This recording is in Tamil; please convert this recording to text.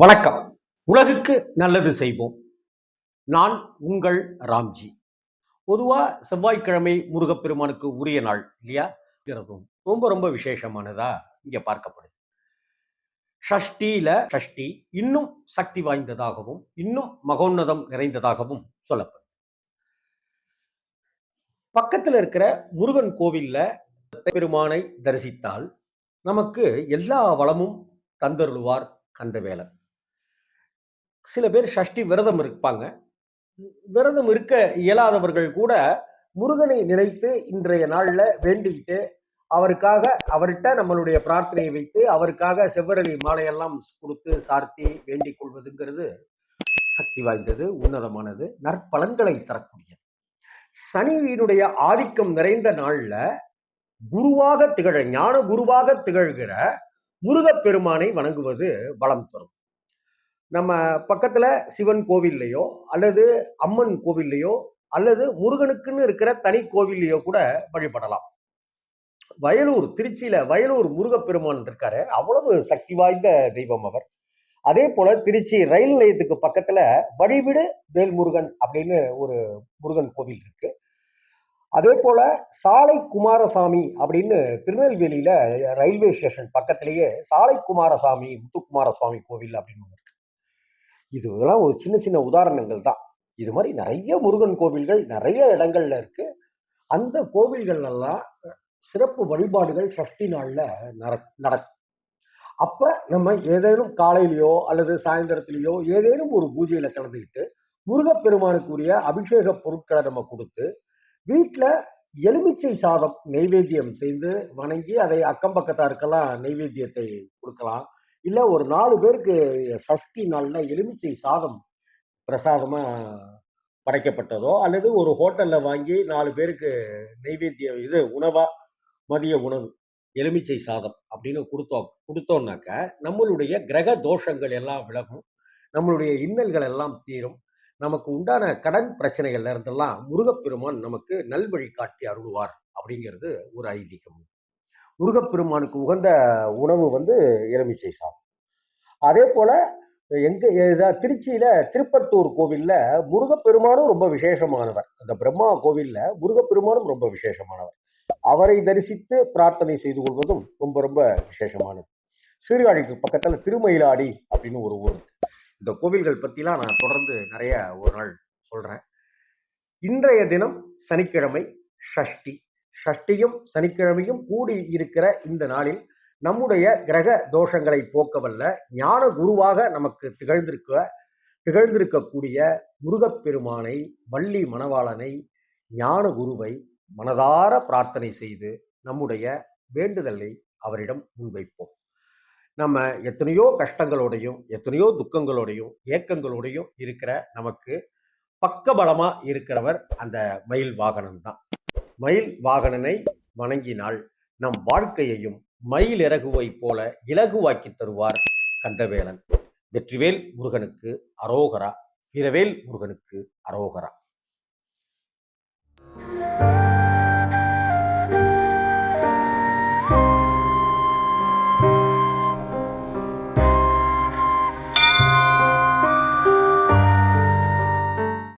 வணக்கம். உலகுக்கு நல்லது செய்வோம். நான் உங்கள் ராம்ஜி. பொதுவாக செவ்வாய்க்கிழமை முருகப்பெருமானுக்கு உரிய நாள் இல்லையா? ரொம்ப ரொம்ப விசேஷமானதா இங்க பார்க்கப்படுது. ஷஷ்டியில ஷஷ்டி இன்னும் சக்தி வாய்ந்ததாகவும் இன்னும் மகோன்னதம் நிறைந்ததாகவும் சொல்லப்படுது. பக்கத்தில் இருக்கிற முருகன் கோவிலில் பெருமானை தரிசித்தால் நமக்கு எல்லா வளமும் தந்தருளுவார் கந்தவேலன். சில பேர் சஷ்டி விரதம் இருப்பாங்க. விரதம் இருக்க இயலாதவர்கள் கூட முருகனை நினைத்து இன்றைய நாளில் வேண்டிக்கிட்டு அவருக்காக அவர்கிட்ட நம்மளுடைய பிரார்த்தனையை வைத்து அவருக்காக செவ்வரளி மாலையெல்லாம் கொடுத்து சார்த்தி வேண்டிக் கொள்வதுங்கிறது சக்தி வாய்ந்தது உன்னதமானது நற்பலன்களை தரக்கூடியது. சனியினுடைய ஆதிக்கம் நிறைந்த நாள்ல குருவாக திகழ ஞான குருவாக திகழ்கிற முருகப்பெருமானை வணங்குவது பலம் தரும். நம்ம பக்கத்துல சிவன் கோவில்லையோ அல்லது அம்மன் கோவில்லையோ அல்லது முருகனுக்குன்னு இருக்கிற தனி கோவில்லையோ கூட வழிபடலாம். வயலூர் திருச்சியில வயலூர் முருகப்பெருமான் இருக்காரு. அவ்வளவு சக்தி வாய்ந்த தெய்வம் அவர். அதே போல திருச்சி ரயில் நிலையத்துக்கு பக்கத்துல வழிவிடு வேல்முருகன் அப்படின்னு ஒரு முருகன் கோவில் இருக்கு. அதே போல சாலை குமாரசாமி அப்படின்னு திருநெல்வேலியில ரயில்வே ஸ்டேஷன் பக்கத்திலேயே சாலை குமாரசாமி முத்துக்குமாரசாமி கோவில் அப்படின்னு இதெல்லாம் ஒரு சின்ன சின்ன உதாரணங்கள் தான். இது மாதிரி நிறைய முருகன் கோவில்கள் நிறைய இடங்கள்ல இருக்கு. அந்த கோவில்கள் எல்லாம் சிறப்பு வழிபாடுகள் சஷ்டி நாள்ல நடக்கும். அப்ப நம்ம ஏதேனும் காலையிலயோ அல்லது சாயந்தரத்திலேயோ ஏதேனும் ஒரு பூஜையில கலந்துக்கிட்டு முருகப்பெருமானுக்குரிய அபிஷேக பொருட்களை நம்ம கொடுத்து வீட்டில் எலுமிச்சை சாதம் நெய்வேத்தியம் செய்து வணங்கி அதை அக்கம் பக்கத்தாருக்கெல்லாம் நெய்வேத்தியத்தை கொடுக்கலாம். இல்ல ஒரு நாலு பேருக்கு சஷ்டி நாள்ல எலுமிச்சை சாதம் பிரசாதமா படைக்கப்பட்டதோ அல்லது ஒரு ஹோட்டல்ல வாங்கி நாலு பேருக்கு நெய்வேத்தியம் இது உணவா மதிய உணவு எலுமிச்சை சாதம் அப்படின்னு கொடுத்தோம் கொடுத்தோம்னாக்க நம்மளுடைய கிரக தோஷங்கள் எல்லாம் விலகும் நம்மளுடைய இன்னல்கள் எல்லாம் தீரும் நமக்கு உண்டான கடன் பிரச்சனைகள்ல இருந்தெல்லாம் முருகப்பெருமான் நமக்கு நல்வழி காட்டி அருள்வார் அப்படிங்கிறது ஒரு ஐதீகம். முருகப்பெருமானுக்கு உகந்த உணவு வந்து எலுமிச்சை சாதம். அதே போல எங்க இதா- திருச்சியில திருப்பத்தூர் கோவில்ல முருகப்பெருமானும் ரொம்ப விசேஷமானவர். அந்த பிரம்மா கோவில்ல முருகப்பெருமானும் ரொம்ப விசேஷமானவர். அவரை தரிசித்து பிரார்த்தனை செய்து கொள்வதும் ரொம்ப ரொம்ப விசேஷமானது. சீர்காழிக்கு பக்கத்துல திருமயிலாடி அப்படின்னு ஒரு ஊர் இருக்கு. இந்த கோவில்கள் பத்திலாம் நான் தொடர்ந்து நிறைய ஒரு நாள் சொல்றேன். இன்றைய தினம் சனிக்கிழமை ஷஷ்டி. ஷஷ்டியும் சனிக்கிழமையும் கூடி இருக்கிற இந்த நாளில் நம்முடைய கிரக தோஷங்களை போக்கவல்ல ஞான குருவாக நமக்கு திகழ்ந்திருக்க திகழ்ந்திருக்கக்கூடிய முருகப்பெருமானை வள்ளி மணவாளனை ஞான குருவை மனதார பிரார்த்தனை செய்து நம்முடைய வேண்டுதலை அவரிடம் முன்வைப்போம். நம்ம எத்தனையோ கஷ்டங்களோடையும் எத்தனையோ துக்கங்களோடையும் ஏக்கங்களோடையும் இருக்கிற நமக்கு பக்கபலமாக இருக்கிறவர் அந்த மயில் வாகனம் தான் மயில் வாகனனை வணங்கினால் நம் வாழ்க்கையையும் மயில் இறகுவை போல இலகுவாக்கி தருவார் கந்தவேலன். வெற்றிவேல் முருகனுக்கு அரோகரா வீரவேல் முருகனுக்கு அரோகரா.